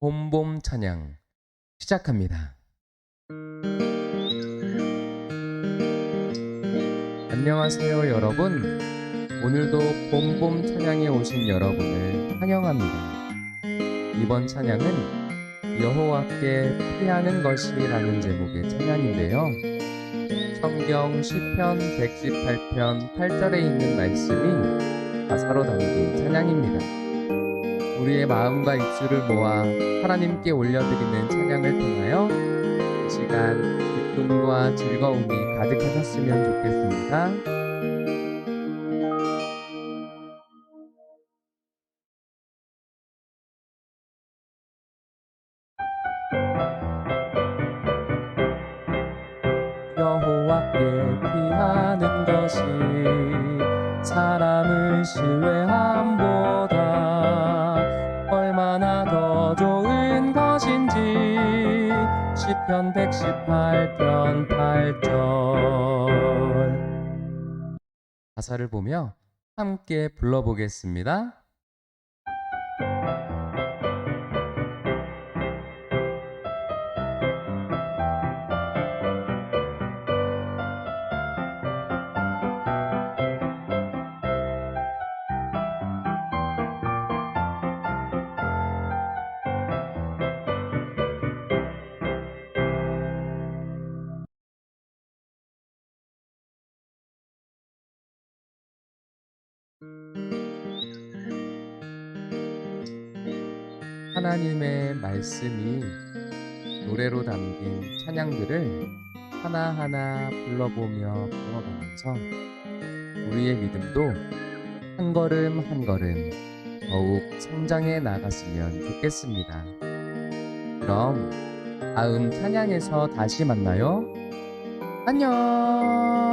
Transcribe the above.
봄봄 찬양 시작합니다. 안녕하세요, 여러분. 오늘도 봄봄 찬양에 오신 여러분을 환영합니다. 이번 찬양은 여호와께 피하는 것이라는 제목의 찬양인데요. 성경 시편 118편 8절에 있는 말씀이 가사로 담긴 찬양입니다. 우리의 마음과 입술을 모아 하나님께 올려드리는 찬양을 통하여 이 시간 기쁨과 즐거움이 가득하셨으면 좋겠습니다. 사람을 신뢰함보 것인지 시편 118편 8절 가사를 보며 함께 불러보겠습니다. 하나님의 말씀이 노래로 담긴 찬양들을 하나하나 불러보며 배워가면서 우리의 믿음도 한 걸음 한 걸음 더욱 성장해 나갔으면 좋겠습니다. 그럼 다음 찬양에서 다시 만나요. 안녕!